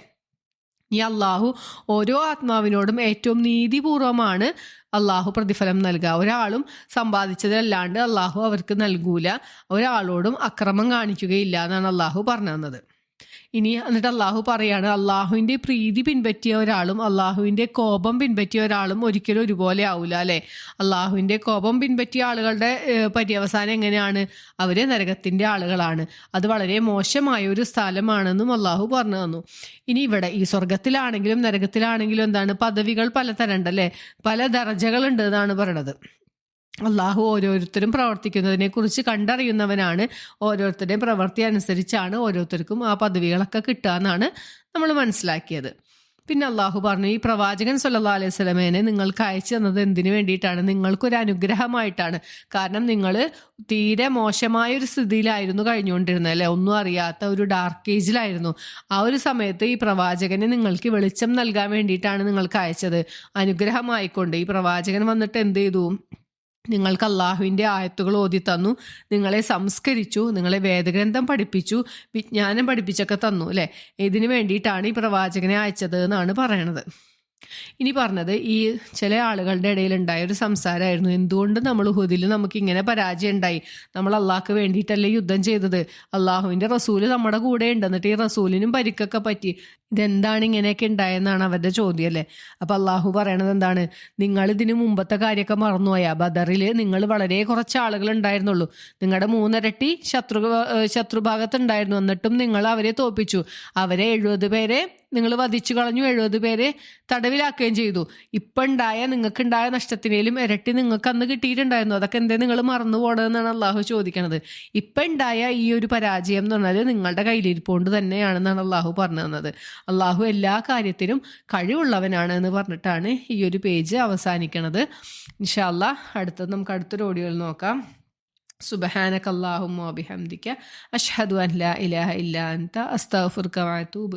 ഈ അള്ളാഹു ഓരോ ആത്മാവിനോടും ഏറ്റവും നീതിപൂർവമാണ് അള്ളാഹു പ്രതിഫലം നൽകുക. ഒരാളും സമ്പാദിച്ചതല്ലാണ്ട് അള്ളാഹു അവർക്ക് നൽകൂല. ഒരാളോടും അക്രമം കാണിക്കുകയില്ല എന്നാണ് അള്ളാഹു പറഞ്ഞു തന്നത്. ഇനി എന്നിട്ട് അള്ളാഹു പറയാണ് അള്ളാഹുവിന്റെ പ്രീതി പിൻപറ്റിയ ഒരാളും അള്ളാഹുവിന്റെ കോപം പിൻപറ്റിയ ഒരാളും ഒരിക്കലും ഒരുപോലെ ആവില്ല അല്ലെ? അള്ളാഹുവിന്റെ കോപം പിൻപറ്റിയ ആളുകളുടെ പര്യവസാനം എങ്ങനെയാണ്? അവർ നരകത്തിന്റെ ആളുകളാണ്. അത് വളരെ മോശമായ ഒരു സ്ഥലമാണെന്നും അള്ളാഹു പറഞ്ഞു തന്നു. ഇനി ഇവിടെ ഈ സ്വർഗത്തിലാണെങ്കിലും നരകത്തിലാണെങ്കിലും എന്താണ്? പദവികൾ പലതരം ഉണ്ടല്ലേ പല ദർജകളുണ്ട് എന്നാണ് പറയണത്. അള്ളാഹു ഓരോരുത്തരും പ്രവർത്തിക്കുന്നതിനെ കുറിച്ച് കണ്ടറിയുന്നവനാണ്. ഓരോരുത്തരുടെയും പ്രവൃത്തി അനുസരിച്ചാണ് ഓരോരുത്തർക്കും ആ പദവികളൊക്കെ കിട്ടുക എന്നാണ് നമ്മൾ മനസ്സിലാക്കിയത്. പിന്നെ അള്ളാഹു പറഞ്ഞു ഈ പ്രവാചകൻ സല്ലാ അലൈഹി സ്വലമേനെ നിങ്ങൾക്ക് അയച്ചു തന്നത് എന്തിനു വേണ്ടിയിട്ടാണ്? നിങ്ങൾക്കൊരു അനുഗ്രഹമായിട്ടാണ്. കാരണം നിങ്ങൾ തീരെ മോശമായ ഒരു സ്ഥിതിയിലായിരുന്നു കഴിഞ്ഞുകൊണ്ടിരുന്നത് അല്ലെ? ഒന്നും അറിയാത്ത ഒരു ഡാർക്ക് ഏജിലായിരുന്നു ആ ഒരു സമയത്ത് ഈ പ്രവാചകനെ നിങ്ങൾക്ക് വെളിച്ചം നൽകാൻ വേണ്ടിയിട്ടാണ് നിങ്ങൾക്ക് അയച്ചത്. അനുഗ്രഹമായിക്കൊണ്ട് ഈ പ്രവാചകൻ വന്നിട്ട് എന്ത് ചെയ്തു? നിങ്ങൾക്ക് അള്ളാഹുവിന്റെ ആയത്തുകൾ ഓതി തന്നു നിങ്ങളെ സംസ്കരിച്ചു നിങ്ങളെ വേദഗ്രന്ഥം പഠിപ്പിച്ചു വിജ്ഞാനം പഠിപ്പിച്ചൊക്കെ തന്നു അല്ലേ? ഇതിനു വേണ്ടിയിട്ടാണ് ഈ പ്രവാചകനെ അയച്ചത് എന്നാണ് പറയണത്. ഇനി പറഞ്ഞത് ഈ ചില ആളുകളുടെ ഇടയിൽ ഉണ്ടായ ഒരു സംസാരമായിരുന്നു. എന്തുകൊണ്ട് നമ്മൾ ഹുദിൽ നമുക്ക് ഇങ്ങനെ പരാജയം ഉണ്ടായി? നമ്മൾ അള്ളാഹ്ക്ക് വേണ്ടിയിട്ടല്ലേ യുദ്ധം ചെയ്തത്? അള്ളാഹുവിന്റെ റസൂൽ നമ്മുടെ കൂടെ ഉണ്ട്. എന്നിട്ട് ഈ റസൂലിനും പരിക്കൊക്കെ പറ്റി. ഇതെന്താണ് ഇങ്ങനെയൊക്കെ ഉണ്ടായെന്നാണ് അവരുടെ ചോദ്യം അല്ലേ? അപ്പൊ അള്ളാഹു പറയണത് എന്താണ്? നിങ്ങൾ ഇതിന് മുമ്പത്തെ കാര്യമൊക്കെ മറന്നുപോയാ. ബദറിൽ നിങ്ങൾ വളരെ കുറച്ച് ആളുകൾ ഉണ്ടായിരുന്നുള്ളൂ. നിങ്ങളുടെ മൂന്നിരട്ടി ശത്രു ശത്രുഭാഗത്തുണ്ടായിരുന്നു എന്നിട്ടും നിങ്ങൾ അവരെ തോപ്പിച്ചു. അവരെ എഴുപത് പേരെ നിങ്ങൾ വധിച്ചു കളഞ്ഞു എഴുപത് പേരെ തടവിലാക്കുകയും ചെയ്തു. ഇപ്പം ഉണ്ടായ നിങ്ങൾക്കുണ്ടായ നഷ്ടത്തിനേലും ഇരട്ടി നിങ്ങൾക്ക് അന്ന് കിട്ടിയിട്ടുണ്ടായിരുന്നു. അതൊക്കെ എന്തേ നിങ്ങൾ മറന്നു പോകണമെന്നാണ് അള്ളാഹു ചോദിക്കണത്. ഇപ്പം ഉണ്ടായ ഈ ഒരു പരാജയം എന്ന് പറഞ്ഞാൽ നിങ്ങളുടെ കയ്യിലിരിപ്പോണ്ട് തന്നെയാണെന്നാണ് അള്ളാഹു പറഞ്ഞു തന്നത്. അള്ളാഹു എല്ലാ കാര്യത്തിനും കഴിവുള്ളവനാണ് എന്ന് പറഞ്ഞിട്ടാണ് ഈ ഒരു പേജ് അവസാനിക്കണത്. ഇൻഷാല്ല അടുത്തത് നമുക്ക് അടുത്തൊരു ഓഡിയോയിൽ നോക്കാം. അല്ലാഹുമ്മ വബിഹംദിക അഷ്ഹദു അൻ ലാ ഇലാഹ ഇല്ലാ അൻത അസ്തഗ്ഫിറുക വഅതൂബു